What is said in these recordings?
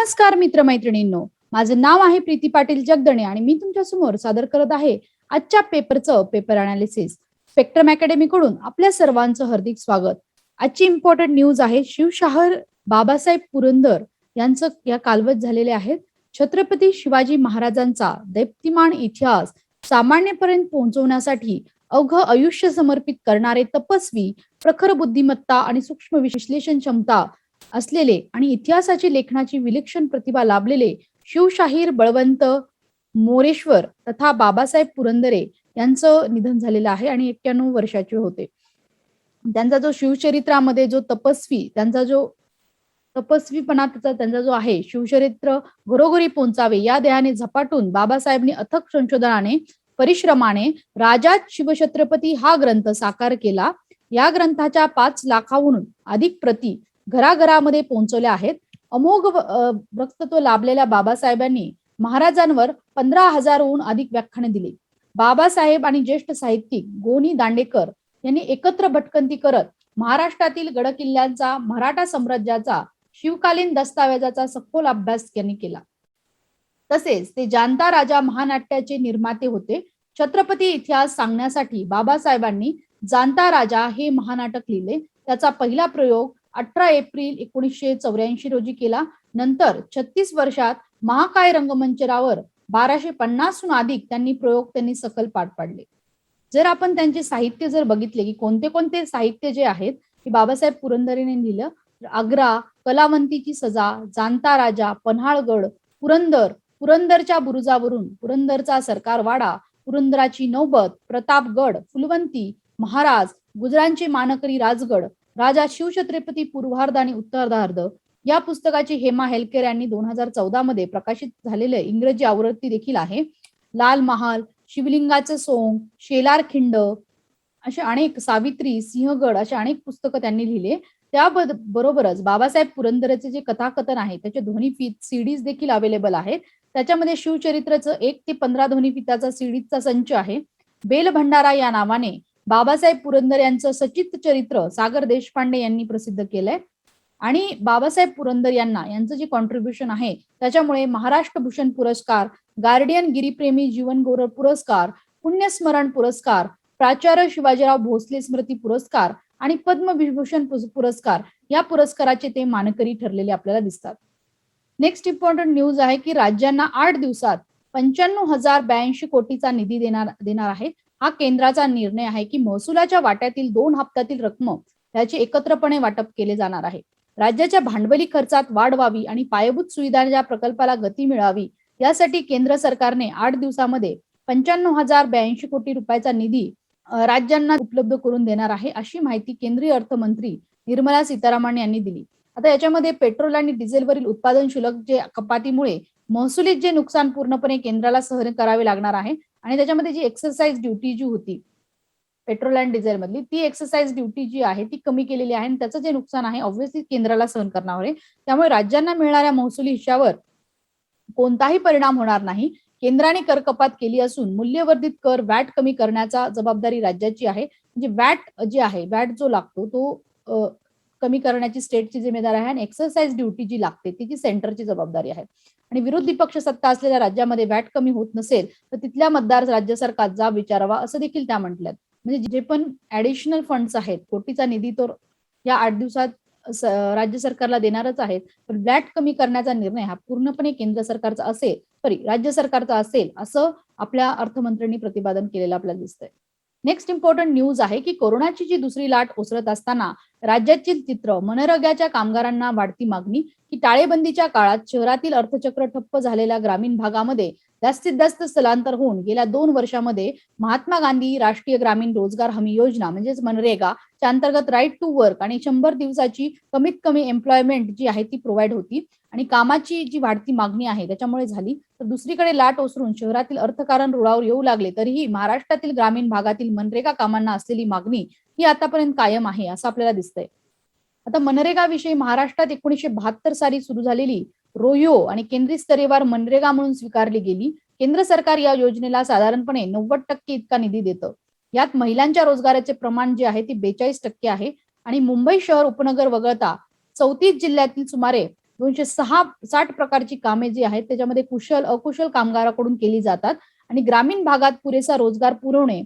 नमस्कार मित्रमैत्रिणींनो. माझं नाव आहे प्रीती पाटील जगदणे आणि मी तुमच्यासमोर सादर करत आहे आजच्या पेपरचं पेपर अनालिसिस स्पेक्ट्रम अकॅडमी कडून आपल्या सर्वांचं हार्दिक स्वागत. आजची इम्पॉर्टंट न्यूज आहे शिवशहर बाबासाहेब पुरंदर यांचं या कालवत झालेले आहेत. छत्रपती शिवाजी महाराजांचा दैप्तिमान इतिहास सामान्यपर्यंत पोहोचवण्यासाठी अवघ आयुष्य समर्पित करणारे तपस्वी प्रखर बुद्धिमत्ता आणि सूक्ष्म विश्लेषण क्षमता असलेले आणि इतिहासाची लेखनाची विलक्षण प्रतिभा लाभलेले शिवशाहीर बळवंत मोरेश्वर तथा बाबासाहेब पुरंदरे यांचं निधन झालेलं आहे आणि एक्क्याण्णव वर्षाचे होते. त्यांचा जो शिवचरित्रामध्ये जो तपस्वी त्यांचा जो तपस्वीपणा त्याचा त्यांचा जो आहे शिवचरित्र घरोघरी पोहोचावे या देहाने झपाटून बाबासाहेबांनी अथक संशोधनाने परिश्रमाने राजा शिवछत्रपती हा ग्रंथ साकार केला. या ग्रंथाच्या पाच लाखाहून अधिक प्रती घराघरामध्ये पोहोचवल्या आहेत. अमोघ वक्तत्व लाभलेल्या बाबासाहेबांनी महाराजांवर पंधरा हजारहून अधिक व्याख्याने दिली. बाबासाहेब आणि ज्येष्ठ साहित्यिक गोनी दांडेकर यांनी एकत्र भटकंती करत महाराष्ट्रातील गडकिल्ल्यांचा मराठा साम्राज्याचा शिवकालीन दस्तावेजाचा सखोल अभ्यास त्यांनी केला. तसेच ते जाणता राजा महानाट्याचे निर्माते होते. छत्रपती इतिहास सांगण्यासाठी बाबासाहेबांनी जाणता राजा हे महानाटक लिहिले. त्याचा पहिला प्रयोग अठरा एप्रिल एकोणीसशे चौऱ्याऐंशी रोजी केला. नंतर छत्तीस वर्षात महाकाय रंगमंचरावर बाराशे पन्नासहून अधिक त्यांनी प्रयोग त्यांनी सकल पाठ पाडले. जर आपण त्यांचे साहित्य जर बघितले की कोणते कोणते साहित्य जे आहेत ते बाबासाहेब पुरंदरेने लिहिलं तर आग्रा कलावंतीची सजा जाणता राजा पन्हाळगड पुरंदर पुरंदरच्या बुरुजावरून पुरंदरचा सरकारवाडा पुरंदराची नौबत प्रतापगड फुलवंती महाराज गुजरांचे मानकरी राजगड राजा शिवछत्रपती पूर्वार्ध आणि उत्तरार्ध या पुस्तकाची हेमा हेलकेर यांनी दोन हजार चौदा मध्ये प्रकाशित झालेले इंग्रजी आवृत्ती देखील आहे. लाल महाल शिवलिंगाचं सोंग शेलार खिंड असे अनेक सावित्री सिंहगड असे अनेक पुस्तकं त्यांनी लिहिले. त्या बरोबरच बाबासाहेब पुरंदरेचे जे कथाकथन आहे त्याचे ध्वनीफीत सीडीज देखील अवेलेबल आहेत. त्याच्यामध्ये शिवचरित्रचं एक ते पंधरा ध्वनीफिताचा सीडीजचा संच आहे. बेल भंडारा या नावाने बाबासाहेब पुरंदर यांचं सचित चरित्र सागर देशपांडे यांनी प्रसिद्ध केलंय. आणि बाबासाहेब पुरंदर यांना यांचं जे कॉन्ट्रीब्युशन आहे त्याच्यामुळे महाराष्ट्र भूषण पुरस्कार गार्डियन गिरीप्रेमी जीवन गौरव पुरस्कार पुण्यस्मरण पुरस्कार प्राचार्य शिवाजीराव भोसले स्मृती पुरस्कार आणि पद्मविभूषण पुरस्कार या पुरस्काराचे ते मानकरी ठरलेले आपल्याला दिसतात. नेक्स्ट इम्पॉर्टंट न्यूज आहे की राज्यांना आठ दिवसात पंच्याण्णव हजार ब्याऐंशी कोटीचा निधी देणार देणार आहे हा केंद्राचा निर्णय आहे की महसुलाच्या वाट्यातील दोन हप्त्यातील रक्कम याचे एकत्रपणे वाटप केले जाणार आहे. राज्याच्या भांडवली खर्चात वाढ व्हावी आणि पायाभूत सुविधांच्या प्रकल्पाला गती मिळावी यासाठी केंद्र सरकारने आठ दिवसामध्ये पंच्याण्णव हजार ब्याऐंशी कोटी रुपयाचा निधी राज्यांना उपलब्ध करून देणार आहे अशी माहिती केंद्रीय अर्थमंत्री निर्मला सीतारामन यांनी दिली. आता याच्यामध्ये पेट्रोल आणि डिझेलवरील उत्पादन शुल्क जे कपातीमुळे महसुलीत जे नुकसान पूर्णपणे केंद्राला सहन करावे लागणार आहे आणि त्याच्यामध्ये जी एक्सरसाइज ड्युटी जी होती पेट्रोल अँड डिझेल मधली ती एक्सरसाइज ड्युटी जी आहे ती कमी केलेली आहे आणि त्याचं जे नुकसान आहे ऑब्व्हियसली केंद्राला सहन करणार आहे. त्यामुळे राज्यांना मिळणाऱ्या महसुली हिश्श्यावर कोणताही परिणाम होणार नाही. केंद्राने कर कपात केली असून मूल्यवर्धित कर वॅट कमी करण्याचा जबाबदारी राज्याची आहे. म्हणजे वॅट जे आहे वॅट जो लागतो तो कमी करण्याची स्टेटची जिम्मेदारी आहे आणि एक्सरसाइज ड्युटी जी लागते तिची सेंटरची जबाबदारी आहे. आणि विरोधी पक्ष सत्ता असलेल्या राज्यामध्ये व्हॅट कमी होत नसेल तर तिथल्या मतदार राज्य सरकार जा विचारावा असं देखील त्या म्हटल्यात. म्हणजे जे पण ऍडिशनल फंड्स आहेत कोटीचा निधी तो या आठ दिवसात राज्य सरकारला देणारच आहेत पण व्हॅट कमी करण्याचा निर्णय हा पूर्णपणे केंद्र सरकारचा असेल सॉरी राज्य सरकारचा असेल असं आपल्या अर्थमंत्र्यांनी प्रतिपादन केलेलं आपल्याला दिसतंय. नेक्स्ट इम्पॉर्टंट न्यूज आहे की कोरोनाची जी दुसरी लाट ओसरत असताना राज्याचे चित्र मनरेगाच्या कामगारांना वाढती मागणी की टाळेबंदीच्या काळात शहरातील अर्थचक्र ठप्प झालेल्या ग्रामीण भागामध्ये जास्तीत जास्त स्थलांतर होऊन गेल्या दोन वर्षामध्ये महात्मा गांधी राष्ट्रीय ग्रामीण रोजगार हमी योजना म्हणजेच मनरेगा च्या अंतर्गत राईट टू वर्क आणि शंभर दिवसाची कमीत कमी एम्प्लॉयमेंट जी आहे ती प्रोव्हाइड होती. आणि कामाची जी वाढती मागणी आहे त्याच्यामुळे झाली. तर दुसरीकडे लाट ओसरून शहरातील अर्थकारण रुळावर येऊ लागले तरीही महाराष्ट्रातील ग्रामीण भागातील मनरेगा कामांना असलेली मागणी ही आतापर्यंत कायम आहे असं आपल्याला दिसतंय. आता मनरेगा विषयी महाराष्ट्रात एकोणीसशे बहात्तर साली सुरू झालेली रोयो आणि केंद्रीय स्तरेवर मनरेगा म्हणून स्वीकारली गेली केंद्र सरकार या योजनेला साधारणपणे नव्वद टक्के इतका निधी देतं. यात महिलांच्या रोजगाराचे प्रमाण जे आहे ते बेचाळीस टक्के आहे आणि मुंबई शहर उपनगर वगळता चौतीस जिल्ह्यातील सुमारे दोनशे सहा साठ प्रकारची कामे जी आहेत त्याच्यामध्ये कुशल अकुशल कामगाराकडून केली जातात आणि ग्रामीण भागात पुरेसा रोजगार पुरवणे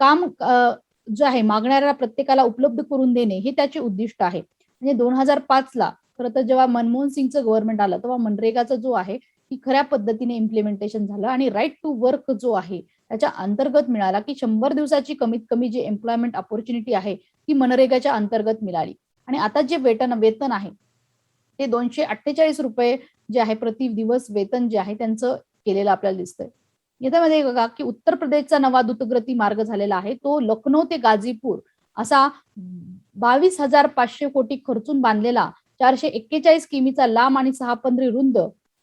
काम जे आहे मागणाऱ्या प्रत्येकाला उपलब्ध करून देणे हे त्याचे उद्दिष्ट आहे. म्हणजे दोन हजार पाच ला खरं तर जेव्हा मनमोहन सिंगचं गव्हर्नमेंट आलं तेव्हा मनरेगाचा जो आहे ती खऱ्या पद्धतीने इम्प्लिमेंटेशन झालं आणि राईट टू वर्क जो आहे त्याच्या अंतर्गत मिळाला की शंभर दिवसाची कमीत कमी जी एम्प्लॉयमेंट ऑपॉर्च्युनिटी आहे ती मनरेगाच्या अंतर्गत मिळाली. आणि आता जे वेतन वेतन आहे ते दोनशे अठ्ठेचाळीस रुपये जे आहे प्रति दिवस वेतन जे आहे त्यांचं केलेलं आपल्याला दिसतंय. याच्यामध्ये बघा की उत्तर प्रदेशचा नवा द्रुतगती मार्ग झालेला आहे तो लखनौ ते गाझीपूर असा बावीस हजार पाचशे कोटी खर्चून बांधलेला चारशे एक्केचाळीस किमीचा लांब आणि सहा पंधरी रुंद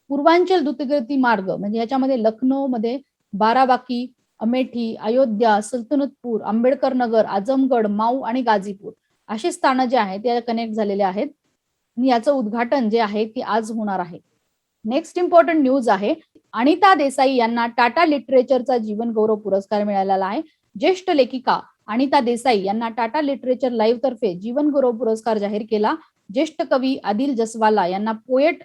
पूर्वांचल द्रुतगती मार्ग म्हणजे याच्यामध्ये लखनौ मध्ये बाराबाकी अमेठी अयोध्या सल्तनतपूर आंबेडकर नगर आजमगड माऊ आणि गाझीपूर अशी स्थानं जे आहेत ते कनेक्ट झालेले आहेत. आणि याचं उद्घाटन जे आहे ते आज होणार आहे. नेक्स्ट इम्पॉर्टंट न्यूज आहे अनिता देसाई यांना टाटा लिटरेचरचा जीवन गौरव पुरस्कार मिळालेला आहे. ज्येष्ठ लेखिका अनिता देसाई यांना टाटा लिटरेचर लाईव्ह तर्फे जीवन गौरव पुरस्कार जाहीर केला. ज्येष्ठ कवी आदिल जसवाला यांना पोएट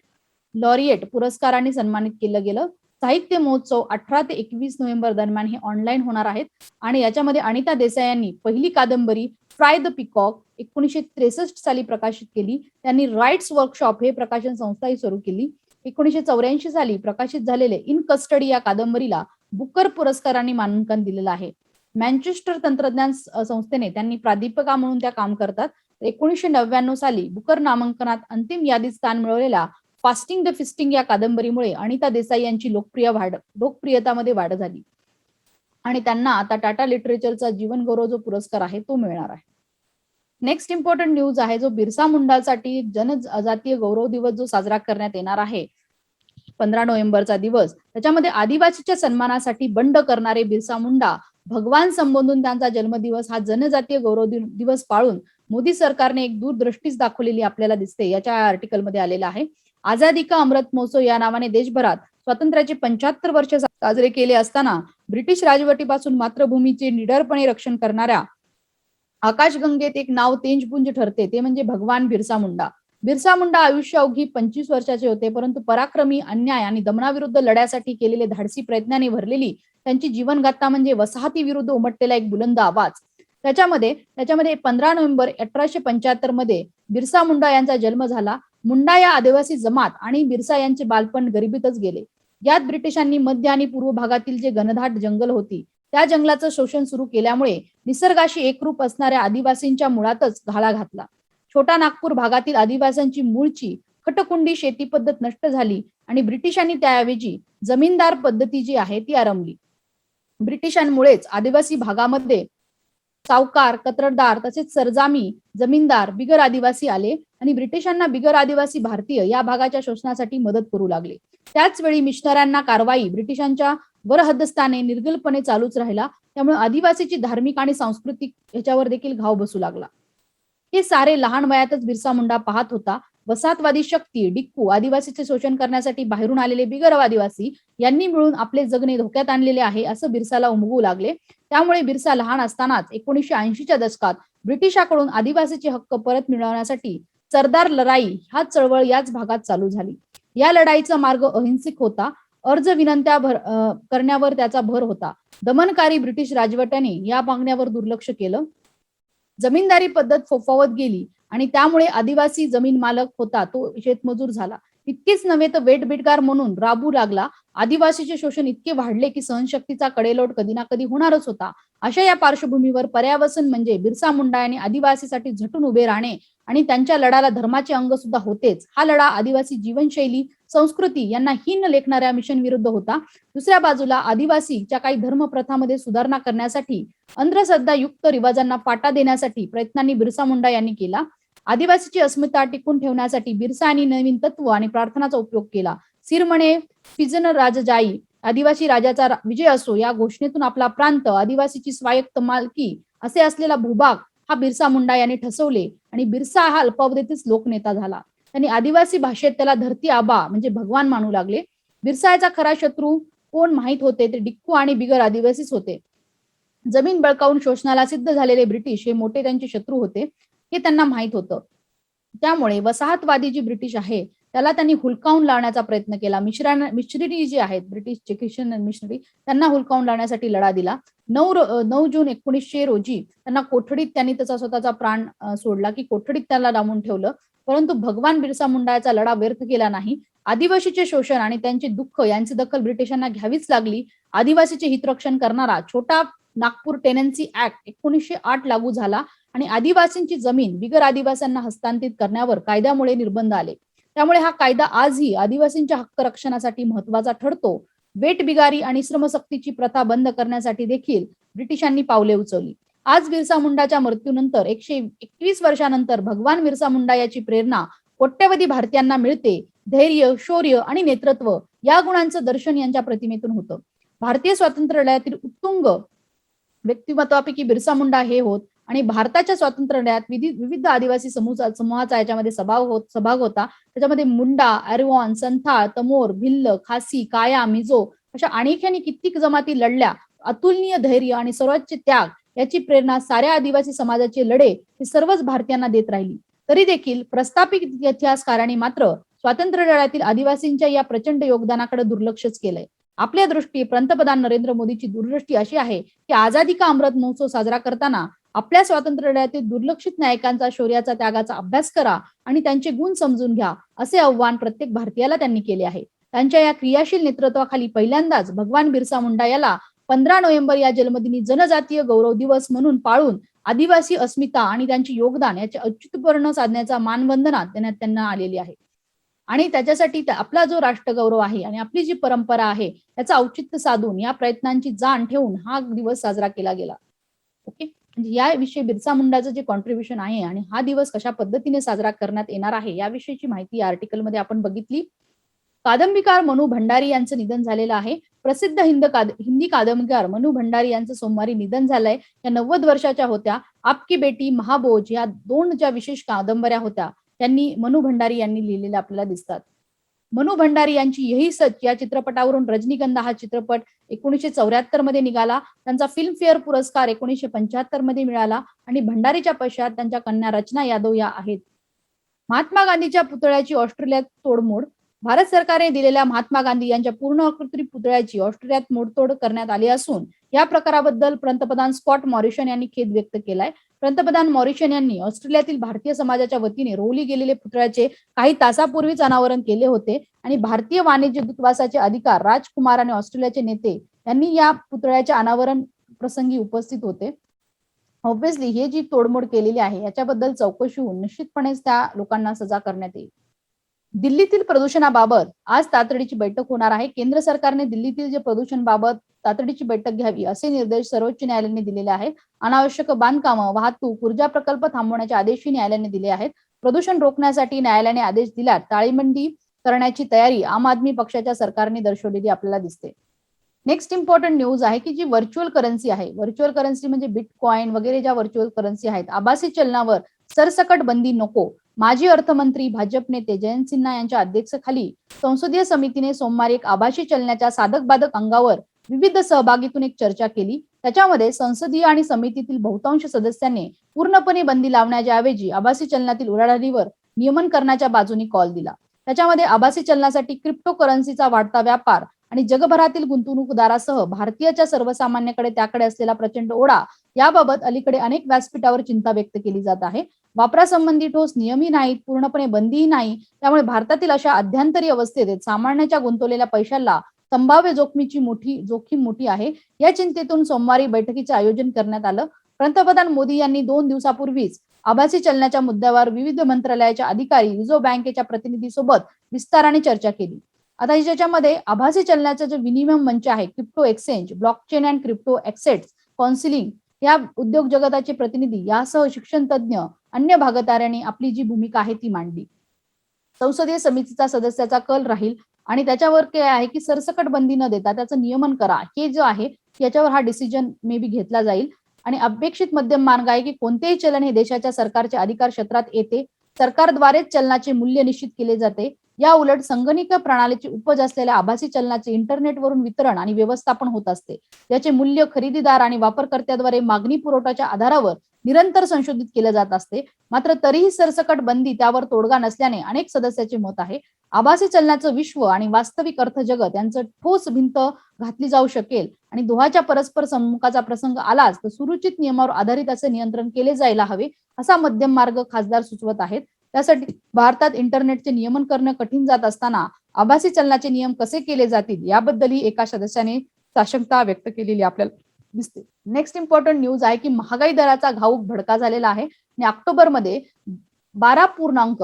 लॉरिएट पुरस्काराने सन्मानित केलं गेलं. साहित्य महोत्सव अठरा ते एकवीस नोव्हेंबर दरम्यान हे ऑनलाईन होणार आहेत. आणि याच्यामध्ये अनिता देसाई यांनी पहिली कादंबरी फ्राय द पिकॉक एकोणीसशे त्रेसष्ट साली प्रकाशित केली. त्यांनी राईट्स वर्कशॉप हे प्रकाशन संस्थाही सुरू केली. एकोणीसशे चौऱ्याऐंशी साली प्रकाशित झालेले इन कस्टडी या कादंबरीला बुकर पुरस्काराने मानांकन दिलेलं आहे. मँचेस्टर तंत्रज्ञान संस्थेने त्यांनी प्राध्यापका म्हणून त्या काम करतात. एकोणीसशे नव्याण्णव साली बुकर नामांकनात अंतिम यादीत स्थान मिळवलेल्या फास्टिंग द फिस्टिंग या कादंबरीमुळे अनिता देसाई यांची लोकप्रिय वाढ लोकप्रियतामध्ये वाढ झाली. आणि त्यांना आता टाटा लिटरेचरचा जीवन गौरव जो पुरस्कार आहे तो मिळणार आहे. नेक्स्ट इम्पॉर्टंट न्यूज आहे जो बिरसा मुंडासाठी जनजातीय गौरव दिवस जो साजरा करण्यात येणार आहे पंधरा नोव्हेंबरचा दिवस. त्याच्यामध्ये आदिवासीच्या सन्मानासाठी बंड करणारे बिरसा मुंडा भगवान संबोधून त्यांचा जन्मदिवस हा जनजातीय गौरव दिवस पाळून मोदी सरकारने एक दूरदृष्टीच दाखवलेली आपल्याला दिसते याच्या आर्टिकलमध्ये आलेला आहे. आझादी का अमृत महोत्सव या नावाने देशभरात स्वातंत्र्याचे पंच्याहत्तर वर्ष साजरे केले असताना ब्रिटिश राजवटीपासून मातृभूमीचे निडरपणे रक्षण करणाऱ्या आकाशगंगेत एक नाव तेंजपुंज ठरते ते म्हणजे भगवान बिरसा मुंडा. बिरसा मुंडा आयुष्य अवघी पंचवीस वर्षाचे होते परंतु पराक्रमी अन्याय आणि दमनाविरुद्ध लढ्यासाठी केलेले धाडसी प्रयत्नाने भरलेली त्यांची जीवनगाथा म्हणजे वसाहती विरुद्ध उमटलेला एक बुलंद आवाज. त्याच्यामध्ये त्याच्यामध्ये पंधरा नोव्हेंबर अठराशे पंच्याहत्तरमध्ये बिरसा मुंडा यांचा जन्म झाला. मुंडा या आदिवासी जमात आणि बिरसा यांचे बालपण गरिबीतच गेले. यात ब्रिटिशांनी मध्य आणि पूर्व भागातील जे घनदाट जंगल होती त्या जंगलाचं शोषण सुरू केल्यामुळे निसर्गाशी एकरूप असणाऱ्या आदिवासींच्या मुळातच घाला घातला. छोटा नागपूर भागातील आदिवासींची मूळची खटकुंडी शेती पद्धत नष्ट झाली आणि ब्रिटिशांनी त्याऐवजी जमीनदार पद्धती जी आहे ती आरंभली. ब्रिटिशांमुळेच आदिवासी भागामध्ये सावकार कत्रदार तसेच सरजामी जमीनदार बिगर आदिवासी आले आणि ब्रिटिशांना बिगर आदिवासी भारतीय या भागाच्या शोषणासाठी मदत करू लागले. त्याचवेळी मिशनऱ्यांना कारवाई ब्रिटिशांच्या वरहद्दस्थाने निर्गलपणे चालूच राहिला. त्यामुळे आदिवासीची धार्मिक आणि सांस्कृतिक ह्याच्यावर देखील घाव बसू लागला. हे सारे लहान वयातच बिरसा मुंडा पाहत होता. वसाहतवादी शक्ती डिक्कू आदिवासीचे शोषण करण्यासाठी बाहेरून आलेले बिगर आदिवासी यांनी मिळून आपले जगणे धोक्यात आणलेले आहे असं बिरसाला उमगू लागले. त्यामुळे बिरसा लहान असतानाच एकोणीसशे ऐंशीच्या दशकात ब्रिटिशाकडून आदिवासीचे हक्क परत मिळवण्यासाठी सरदार लढाई हा चळवळ याच भागात चालू झाली. या लढाईचा मार्ग अहिंसिक होता. अर्ज विनंत्या भर अं, करण्यावर त्याचा भर होता. दमनकारी ब्रिटिश राजवट्याने या मागण्यावर दुर्लक्ष केलं. जमीनदारी पद्धत फोफावत गेली. आणि त्यामुळे आदिवासी जमीन मालक होता तो शेतमजूर झाला. इतकेच नव्हे तर वेठबिटकार म्हणून राबू लागला. आदिवासीचे शोषण इतके वाढले की सहनशक्तीचा कडेलोट कधी ना कधी होणारच होता. अशा या पार्श्वभूमीवर पर्यावसन म्हणजे बिरसा मुंडा यांनी आदिवासीसाठी झटून उभे राहणे आणि त्यांच्या लढाला धर्माचे अंग सुद्धा होतेच. हा लढा आदिवासी जीवनशैली संस्कृती यांना हीन लेखणाऱ्या मिशन विरुद्ध होता. दुसऱ्या बाजूला आदिवासीच्या काही धर्मप्रथामध्ये सुधारणा करण्यासाठी अंधश्रद्धा युक्त रिवाजांना पाटा देण्यासाठी प्रयत्नांनी बिरसा मुंडा यांनी केला. आदिवासीची अस्मिता टिकून ठेवण्यासाठी बिरसा यांनी नवीन तत्व आणि प्रार्थनाचा उपयोग केला. सिरमणे फिजन राजजाई आदिवासी राजाचा विजय असो या घोषणेतून आपला प्रांत आदिवासीची स्वायत्त मालकी असे असलेला भूभाग हा बिरसा मुंडा यांनी ठसवले आणि बिरसा हा अल्पावधीतच लोकनेता झाला. त्यांनी आदिवासी भाषेत त्याला धरती आबा म्हणजे भगवान मानू लागले. बिरसा याचा खरा शत्रू कोण माहीत होते ते डिक्कू आणि बिगर आदिवासीच होते. जमीन बळकावून शोषणाला सिद्ध झालेले ब्रिटिश हे मोठे त्यांचे शत्रू होते. हे त्यांना माहीत होतं. त्यामुळे वसाहतवादी जी ब्रिटिश आहे त्याला त्यांनी हुलकावून लावण्याचा प्रयत्न केला. मिश्रा मिश्रिणी जी आहेत ब्रिटिशचे ख्रिश्चन मिशनरी त्यांना हुलकावून लावण्यासाठी लढा दिला. नऊ नऊ जून एकोणीसशे रोजी त्यांना कोठडीत त्यांनी त्याचा स्वतःचा प्राण सोडला की कोठडीत त्याला डांबून ठेवलं. परंतु भगवान बिरसा मुंडा याचा लढा व्यर्थ केला नाही. आदिवासीचे शोषण आणि त्यांचे दुःख यांची दखल ब्रिटिशांना घ्यावीच लागली. आदिवासीचे हितरक्षण करणारा छोटा नागपूर टेनन्सी ऍक्ट एकोणीसशे आठ लागू झाला. आणि आदिवासींची जमीन बिगर आदिवासींना हस्तांतरित करण्यावर कायद्यामुळे निर्बंध आले. त्यामुळे हा कायदा आजही आदिवासींच्या हक्क रक्षणासाठी महत्त्वाचा ठरतो. वेट बिगारी आणि श्रमशक्तीची प्रथा बंद करण्यासाठी देखील ब्रिटिशांनी पावले उचलली. आज बिरसा मुंडाच्या मृत्यूनंतर एकशे एकवीस वर्षानंतर भगवान बिरसा मुंडा याची प्रेरणा कोट्यवधी भारतीयांना मिळते. धैर्य शौर्य आणि नेतृत्व या गुणांचं दर्शन यांच्या प्रतिमेतून होतं. भारतीय स्वातंत्र्य लढ्यातील उत्तुंग व्यक्तिमत्वापैकी बिरसा मुंडा हे होत. आणि भारताच्या स्वातंत्र्य विविध आदिवासी समूह समूहाचा याच्यामध्ये सभाग होत सहभाग होता. त्याच्यामध्ये मुंडा अरवॉन संथाळ तमोर भिल्ल खासी काया मिझो अशा अनेकांनी कित्येक जमाती लढल्या. अतुलनीय धैर्य आणि सर्वोच्च त्याग याची प्रेरणा साऱ्या आदिवासी समाजाचे लढे हे सर्वच भारतीयांना देत राहिली. तरी देखील प्रस्थापित इतिहासकारांनी मात्र स्वातंत्र्य लढ्यातील आदिवासींच्या या प्रचंड योगदानाकडे दुर्लक्षच केलंय. आपल्या दृष्टी पंतप्रधान नरेंद्र मोदीची दूरदृष्टी अशी आहे की आझादी का अमृत महोत्सव साजरा करताना आपल्या स्वातंत्र्य लढ्यातील दुर्लक्षित नायकांचा शौर्याचा त्यागाचा अभ्यास करा आणि त्यांचे गुण समजून घ्या असे आव्हान प्रत्येक भारतीयाला त्यांनी केले आहे. त्यांच्या या क्रियाशील नेतृत्वाखाली पहिल्यांदाच भगवान बिरसा मुंडा याला पंधरा नोव्हेंबर या जन्मदिनी जनजातीय गौरव दिवस म्हणून पाळून आदिवासी अस्मिता आणि त्यांचे योगदान याचे अच्युतपूर्ण साधण्याचा मानवंदना देण्यात त्यांना आलेली आहे. आणि त्याच्यासाठी आपला जो राष्ट्रगौरव आहे आणि आपली जी परंपरा आहे त्याचं औचित्य साधून या प्रयत्नांची जाण ठेवून हा दिवस साजरा केला गेला. ओके? म्हणजे याविषयी बिरसा मुंडाचं जे कॉन्ट्रीब्युशन आहे आणि हा दिवस कशा पद्धतीने साजरा करण्यात येणार आहे याविषयीची माहिती या आर्टिकलमध्ये आपण बघितली. कादंबिकार मनू भंडारी यांचं निधन झालेलं आहे. प्रसिद्ध हिंद काद हिंदी कादंबीकार मनू भंडारी यांचं सोमवारी निधन झालंय. या नव्वद वर्षाच्या होत्या. आपकी बेटी महाबोज या दोन ज्या विशेष कादंबऱ्या होत्या त्यांनी मनू भंडारी यांनी लिहिलेल्या आपल्याला दिसतात. मनु भंडारी यांची यही सच. या चित्रपटावरून रजनीगंधा हा चित्रपट एकोणीसशे चौऱ्याहत्तरमध्ये निघाला. त्यांचा फिल्मफेअर पुरस्कार एकोणीसशे पंच्याहत्तरमध्ये मिळाला आणि भंडारीच्या पश्चात त्यांच्या कन्या रचना यादव या आहेत. महात्मा गांधीच्या पुतळ्याची ऑस्ट्रेलियात तोडमोड भारत सरकारने दिलेल्या महात्मा गांधी यांच्या पूर्ण आकृती पुतळ्याची ऑस्ट्रेलियात मोडतोड करण्यात आली असून या प्रकाराबद्दल पंतप्रधान स्कॉट मॉरिशन यांनी खेद व्यक्त केलाय. पंतप्रधान मॉरिशन यांनी ऑस्ट्रेलियातील भारतीय समाजाच्या वतीने रोवली गेलेले पुतळ्याचे काही तासापूर्वीच अनावरण केले होते आणि भारतीय वाणिज्य दूतावासाचे अधिकार राजकुमार आणि ऑस्ट्रेलियाचे नेते यांनी या पुतळ्याच्या अनावरण प्रसंगी उपस्थित होते. ऑब्व्हियसली हे जी तोडमोड केलेली आहे याच्याबद्दल चौकशी होऊन निश्चितपणेच त्या लोकांना सजा करण्यात येईल. दिल्लीतील प्रदूषणाबाबत आज तातडीची बैठक होणार आहे. केंद्र सरकारने दिल्लीतील जे प्रदूषण बाबत तातडीची बैठक घ्यावी असे निर्देश सर्वोच्च न्यायालयाने दिलेले आहेत. अनावश्यक बांधकामं वाहतूक ऊर्जा प्रकल्प थांबवण्याचे आदेशही न्यायालयाने दिले आहेत. प्रदूषण रोखण्यासाठी न्यायालयाने आदेश दिल्यात टाळीबंदी करण्याची तयारी आम आदमी पक्षाच्या सरकारने दर्शवलेली आपल्याला दिसते. नेक्स्ट इम्पॉर्टंट न्यूज आहे की जी व्हर्च्युअल करन्सी आहे. व्हर्च्युअल करन्सी म्हणजे बिटकॉइन वगैरे ज्या व्हर्च्युअल करन्सी आहेत आभासी चलनावर सरसकट बंदी नको. माजी अर्थमंत्री भाजप नेते जयंत सिन्हा यांच्या अध्यक्षतेखाली संसदीय समितीने सोमवारी एक आभासी चलनाच्या साधक बाधक अंगावर विविध सहभागीतून एक चर्चा केली. त्याच्यामध्ये संसदीय आणि समितीतील बहुतांश सदस्यांनी पूर्णपणे बंदी लावण्याच्या ऐवजी आभासी चलनातील उलाढालीवर नियमन करण्याच्या बाजूने कॉल दिला. त्याच्यामध्ये आभासी चलनासाठी क्रिप्टो करन्सीचा वाढता व्यापार आणि जगभरातील गुंतवणूकदारासह भारतीयच्या सर्वसामान्याकडे त्याकडे असलेला प्रचंड ओढा याबाबत अलीकडे अनेक व्यासपीठावर चिंता व्यक्त केली जात आहे. वापरासंबंधी ठोस नियमही नाहीत पूर्णपणे बंदीही नाही. त्यामुळे भारतातील अशा अध्यंतरी अवस्थेत सामान्याच्या गुंतवलेल्या पैशाला संभाव्य जोखमीची मोठी जोखीम मोठी आहे. या चिंतेतून सोमवारी बैठकीचे आयोजन करण्यात आलं. पंतप्रधान मोदी यांनी दोन दिवसापूर्वीच आभासी चलनाच्या मुद्द्यावर विविध मंत्रालयाच्या अधिकारी रिझर्व्ह बँकेच्या प्रतिनिधीसोबत विस्ताराने चर्चा केली. आता ज्याच्यामध्ये आभासी चलनाचा जो विनिमय मंच आहे crypto exchange blockchain and crypto assets council या उद्योग जगताचे प्रतिनिधी यासह शिक्षण तज्ज्ञ अन्य भागधाऱ्यांनी आपली जी भूमिका आहे ती मांडली. संसदीय समितीचा सदस्याचा कल राहील आणि त्याच्यावर काय आहे की सरसकट बंदी न देता त्याचं नियमन करा. हे जो आहे याच्यावर हा डिसिजन मे बी घेतला जाईल. आणि अपेक्षित मध्यम मार्ग आहे की कोणतेही चलन हे देशाच्या सरकारच्या अधिकार क्षेत्रात येते. सरकारद्वारेच चलनाचे मूल्य निश्चित केले जाते. या उलट संगणकीय प्रणालीची उपज असलेल्या आभासी चलनाचे इंटरनेटवरून वितरण आणि व्यवस्थापन होत असते. याचे मूल्य खरेदीदार आणि वापरकर्त्याद्वारे मागणी पुरवठ्याच्या आधारावर निरंतर संशोधित केलं जात असते. मात्र तरीही सरसकट बंदी त्यावर तोडगा नसल्याने अनेक सदस्याचे मत आहे. आभासी चलनाचं विश्व आणि वास्तविक अर्थ जगत यांचं ठोस भिंत घातली जाऊ शकेल आणि दोहाच्या परस्पर संमुखाचा प्रसंग आलाच तर सुरुचित नियमावर आधारित असे नियंत्रण केले जायला हवे असा मध्यम मार्ग खासदार सुचवत आहेत. त्यासाठी भारतात इंटरनेटचे नियमन करणं कठीण जात असताना आभासी चलनाचे नियम कसे केले जातील याबद्दलही एका सदस्याने साशंकता व्यक्त केलेली आपल्याला दिसते. नेक्स्ट इम्पॉर्टंट न्यूज आहे की महागाई दराचा घाऊक भडका झालेला आहे आणि ऑक्टोबरमध्ये बारा पूर्णांक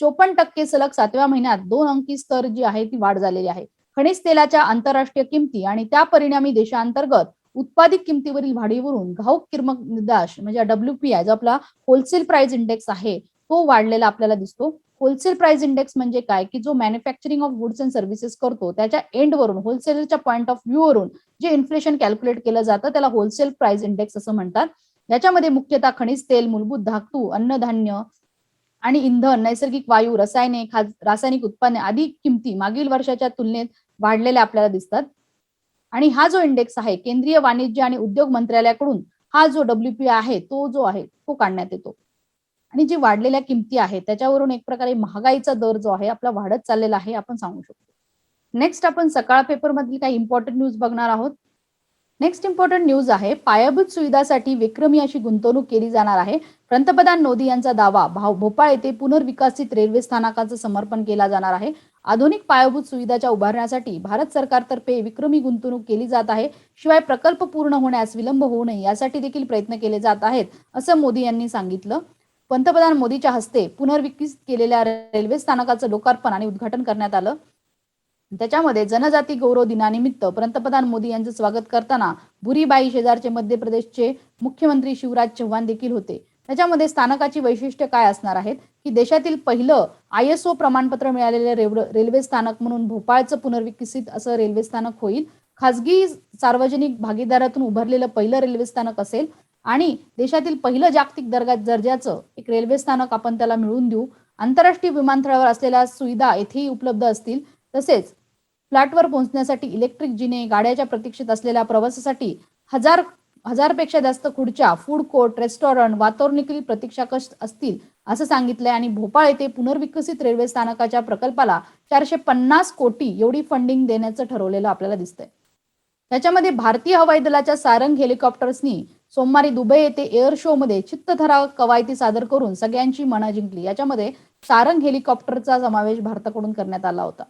चोपन्न टक्के सलग सातव्या महिन्यात दोन अंकी स्तर जी आहे ती वाढ झालेली आहे. खनिज तेलाच्या आंतरराष्ट्रीय किमती आणि त्या परिणामी देशांतर्गत उत्पादित किमतीवरील वाढीवरून घाऊक किरमक निर्देश म्हणजे डब्ल्यू पी आय जो आपला होलसेल प्राइस इंडेक्स आहे तो वाढलेला आपल्याला दिसतो. होलसेल प्राइस इंडेक्स म्हणजे काय? की जो manufacturing of goods and services करतो त्याच्या एंडवरून होलसेलच्या पॉईंट ऑफ व्ह्यू वरून जे इन्फ्लेशन कॅल्क्युलेट केलं जातं त्याला होलसेल प्राइस इंडेक्स असं म्हणतात. याच्यामध्ये मुख्यतः खनिज तेल मूलभूत धातू अन्नधान्य आणि इंधन नैसर्गिक वायू रसायने खाज रासायनिक उत्पादने आदी किमती मागील वर्षाच्या तुलनेत वाढलेल्या आपल्याला दिसतात. आणि हा जो इंडेक्स आहे केंद्रीय वाणिज्य आणि उद्योग मंत्रालयाकडून हा जो डब्ल्यूपी आहे तो जो आहे तो काढण्यात येतो. आणि जी वाढलेल्या किमती आहेत त्याच्यावरून एक प्रकारे महागाईचा दर जो आहे आपला वाढत चाललेला आहे आपण सांगू शकतो. नेक्स्ट आपण सकाळ पेपर मधील काही इम्पॉर्टंट न्यूज बघणार आहोत. नेक्स्ट इम्पॉर्टंट न्यूज आहे पायाभूत सुविधासाठी विक्रमी अशी गुंतवणूक केली जाणार आहे. पंतप्रधान मोदी यांचा दावा भाव भोपाळ येथे पुनर्विकसित रेल्वे स्थानकाचं समर्पण केला जाणार आहे. आधुनिक पायाभूत सुविधाच्या उभारण्यासाठी भारत सरकारतर्फे विक्रमी गुंतवणूक केली जात आहे. शिवाय प्रकल्प पूर्ण होण्यास विलंब होऊ नये यासाठी देखील प्रयत्न केले जात आहेत असं मोदी यांनी सांगितलं. पंतप्रधान मोदीच्या हस्ते पुनर्विकसित केलेल्या रेल्वे स्थानकाचं लोकार्पण आणि उद्घाटन करण्यात आलं. त्याच्यामध्ये जनजाती गौरव दिनानिमित्त पंतप्रधान मोदी यांचं स्वागत करताना बुरीबाई शेजारचे मध्य प्रदेशचे मुख्यमंत्री शिवराज चव्हाण देखील होते. त्याच्यामध्ये स्थानकाची वैशिष्ट्य काय असणार आहेत? की देशातील पहिलं आय एस ओ प्रमाणपत्र मिळालेलं रेल्वे स्थानक म्हणून भोपाळचं पुनर्विकसित असं रेल्वे स्थानक होईल. खासगी सार्वजनिक भागीदारातून उभारलेलं पहिलं रेल्वे स्थानक असेल. आणि देशातील पहिलं जागतिक दर्गात दर्जाचं एक रेल्वे स्थानक आपण त्याला मिळवून देऊ. आंतरराष्ट्रीय विमानतळावर असलेल्या सुविधा येथेही उपलब्ध असतील. तसेच फ्लॅटवर पोहोचण्यासाठी इलेक्ट्रिक जिने गाड्याच्या प्रतीक्षेत असलेल्या प्रवासासाठी हजार हजारपेक्षा जास्त खुर्च्या फूड कोर्ट रेस्टॉरंट वातावरणीय प्रतीक्षा कष्ट असतील असं सांगितलंय. आणि भोपाळ येथे पुनर्विकसित रेल्वे स्थानकाच्या प्रकल्पाला चारशे पन्नास कोटी एवढी फंडिंग देण्याचं ठरवलेलं आपल्याला दिसतंय. त्याच्यामध्ये भारतीय हवाई दलाच्या सारंग हेलिकॉप्टर्सनी सोमवारी दुबई येथे एअर शो मध्ये चित्तथराव कवायती सादर करून सगळ्यांची मनं जिंकली. याच्यामध्ये सारंग हेलिकॉप्टरचा समावेश भारताकडून करण्यात आला होता.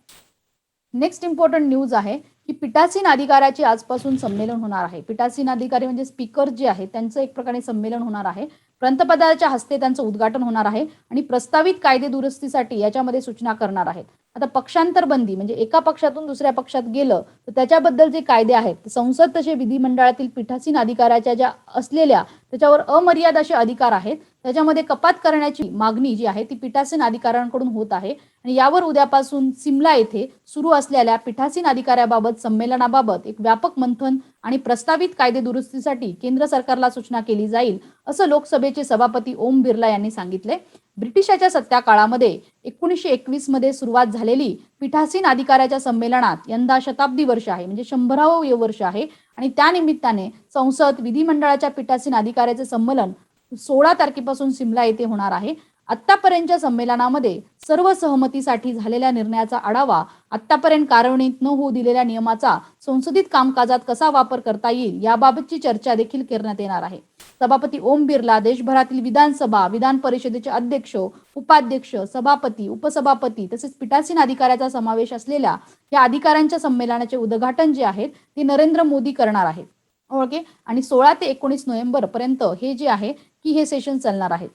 नेक्स्ट इम्पॉर्टंट न्यूज आहे की पिटासीन अधिकाऱ्याचे आजपासून संमेलन होणार आहे. पिटासीन अधिकारी म्हणजे स्पीकर जे आहे त्यांचं एक प्रकारे संमेलन होणार आहे. पंतप्रधानाच्या हस्ते त्यांचं उद्घाटन होणार आहे आणि प्रस्तावित कायदे दुरुस्तीसाठी याच्यामध्ये सूचना करणार आहेत. आता पक्षांतर बंदी म्हणजे एका पक्षातून दुसऱ्या पक्षात गेलं तर त्याच्याबद्दल जे कायदे आहेत संसद तसे विधिमंडळातील पीठासीन अधिकाराच्या ज्या असलेल्या त्याच्यावर अमर्याद असे अधिकार आहेत. त्याच्यामध्ये कपात करण्याची मागणी जी आहे ती पीठासीन अधिकाऱ्यांकडून होत आहे. आणि यावर उद्यापासून सिमला येथे सुरू असलेल्या पीठासीन अधिकाऱ्याबाबत संमेलनाबाबत एक व्यापक मंथन आणि प्रस्तावित कायदे दुरुस्तीसाठी केंद्र सरकारला सूचना केली जाईल असं लोकसभेचे सभापती ओम बिर्ला यांनी सांगितले. ब्रिटिशाच्या सत्ता काळामध्ये एकोणीसशे एकवीसमध्ये सुरुवात झालेली पीठासीन अधिकाऱ्याच्या संमेलनात यंदा शताब्दी वर्ष आहे म्हणजे शंभरावं वर्ष आहे. आणि त्यानिमित्ताने संसद विधिमंडळाच्या पीठासीन अधिकाऱ्याचे संमेलन सोळा तारखेपासून सिमला येथे होणार आहे. आतापर्यंतच्या संमेलनामध्ये सर्व सहमतीसाठी झालेल्या निर्णयाचा आढावा आतापर्यंत कार्यान्वित न होऊ दिलेल्या नियमाचा संसदित कामकाजात कसा वापर करता येईल याबाबतची चर्चा देखील करण्यात येणार आहे. सभापती ओम बिर्ला देशभरातील विधानसभा विधान परिषदेचे अध्यक्ष उपाध्यक्ष सभापती उपसभापती तसेच पीठासीन अधिकाऱ्याचा समावेश असलेल्या या अधिकाऱ्यांच्या संमेलनाचे उद्घाटन जे आहे ते नरेंद्र मोदी करणार आहेत. ओके? आणि सोळा ते एकोणीस नोव्हेंबर पर्यंत हे जे आहे की हे सेशन चालणार आहेत.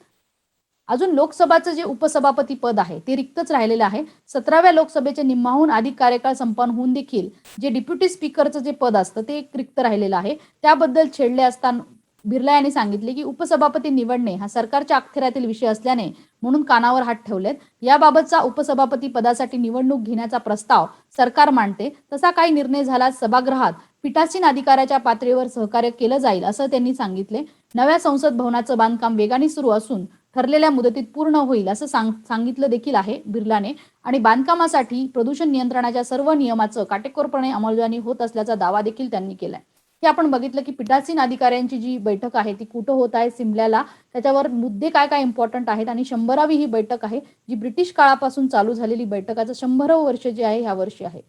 अजून लोकसभाचं जे उपसभापती पद आहे ते रिक्तच राहिलेलं आहे. सतराव्या लोकसभेचे निम्माहून अधिक कार्यकाळ संपन्न होऊन देखील जे डिप्युटी स्पीकरचं जे पद असतं ते एक रिक्त राहिलेलं आहे. त्याबद्दल छेडले असताना बिर्ला यांनी सांगितले की उपसभापती निवडणे हा सरकारच्या अखत्यारातील विषय असल्याने म्हणून कानावर हात ठेवलेत. याबाबतचा उपसभापती पदासाठी निवडणूक घेण्याचा प्रस्ताव सरकार मांडते. तसा काही निर्णय झाला सभागृहात पीठासीन अधिकाऱ्याच्या पातळीवर सहकार्य केलं जाईल असं त्यांनी सांगितले. नव्या संसद भवनाचं बांधकाम वेगाने सुरू असून ठरलेल्या मुदतीत पूर्ण होईल असं सांग सांगितलं देखील आहे बिर्लाने. आणि बांधकामासाठी प्रदूषण नियंत्रणाच्या सर्व नियमाचं काटेकोरपणे अंमलबजावणी होत असल्याचा दावा देखील त्यांनी केलाय. हे आपण बघितलं की पीठासीन अधिकाऱ्यांची जी बैठक आहे ती कुठं होत आहे सिमल्याला त्याच्यावर मुद्दे काय काय इम्पॉर्टंट आहेत आणि शंभरावी ही बैठक आहे जी ब्रिटिश काळापासून चालू झालेली बैठकाचं शंभरावं वर्ष जे आहे ह्या वर्षी आहे.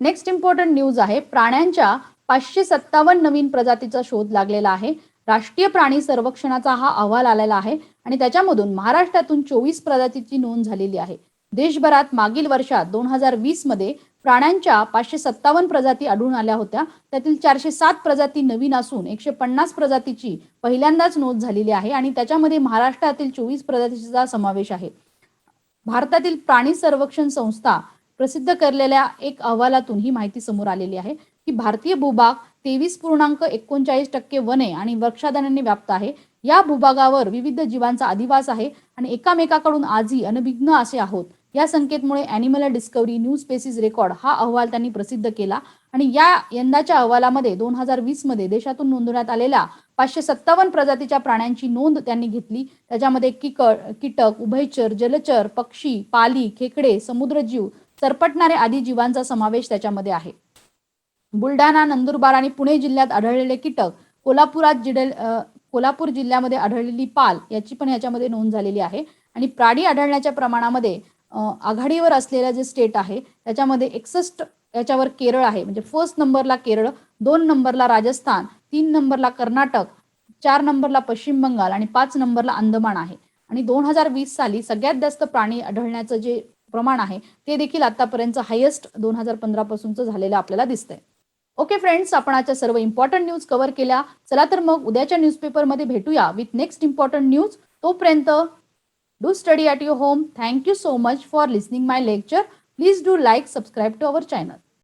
नेक्स्ट इम्पॉर्टंट न्यूज आहे. प्राण्यांच्या पाचशे सत्तावन्न नवीन प्रजातीचा शोध लागलेला आहे. राष्ट्रीय प्राणी सर्वेक्षणाचा हा अहवाल आलेला आहे आणि त्याच्यामधून महाराष्ट्रातून चोवीस प्रजातीची नोंद झालेली आहे. देशभरात मागील वर्षात दोन हजार वीसमध्ये प्राण्यांच्या पाचशे सत्तावन्न प्रजाती आढळून आल्या होत्या. त्यातील चारशे सात प्रजाती नवीन असून एकशे पन्नास प्रजातीची पहिल्यांदाच नोंद झालेली आहे आणि त्याच्यामध्ये महाराष्ट्रातील चोवीस प्रजातीचा समावेश आहे. भारतातील प्राणी संरक्षण संस्था प्रसिद्ध करलेल्या एक अहवालातून ही माहिती समोर आलेली आहे की भारतीय भूभाग तेवीस पूर्णांक एकोणचाळीस टक्के वने आणि वृक्षादानांनी व्याप्त आहे. या भूभागावर विविध जीवांचा अधिवास आहे आणि एकामेकाकडून आजही अनभिज्ञ असे आहोत. या संकेतमुळे animal discovery new species record हा अहवाल त्यांनी प्रसिद्ध केला आणि या यंदाच्या अहवालामध्ये दोन हजार वीसमध्ये देशातून नोंदवण्यात आलेल्या पाचशे सत्तावन्न प्रजातीच्या प्राण्यांची नोंद त्यांनी घेतली. त्याच्यामध्ये किकड कीटक उभयचर जलचर पक्षी पाली खेकडे समुद्रजीव सरपटणाऱ्या आदी जीवांचा समावेश त्याच्यामध्ये आहे. बुलढाणा नंदुरबार आणि पुणे जिल्ह्यात आढळलेले कीटक कोल्हापुरात जिडेल कोल्हापूर जिल्ह्यामध्ये आढळलेली पाल याची पण याच्यामध्ये नोंद झालेली आहे. आणि प्राणी आढळण्याच्या प्रमाणामध्ये आघाडीवर असलेलं जे स्टेट आहे त्याच्यामध्ये एकसष्ट याच्यावर केरळ आहे. म्हणजे फर्स्ट नंबरला केरळ दोन नंबरला राजस्थान तीन नंबरला कर्नाटक चार नंबरला पश्चिम बंगाल आणि पाच नंबरला अंदमान आहे. आणि दोन हजार वीस साली सगळ्यात जास्त प्राणी आढळण्याचं जे प्रमाण आहे ते देखील आतापर्यंत हायेस्ट दोन हजार पंधरा पासूनचं झालेलं आपल्याला दिसतंय. ओके फ्रेंड्स आपण आजच्या सर्व इम्पॉर्टंट न्यूज कव्हर केल्या. चला तर मग उद्याच्या न्यूजपेपरमध्ये भेटूया विथ नेक्स्ट इम्पॉर्टंट न्यूज तोपर्यंत do study at your home thank you so much for listening my lecture please do like subscribe to our channel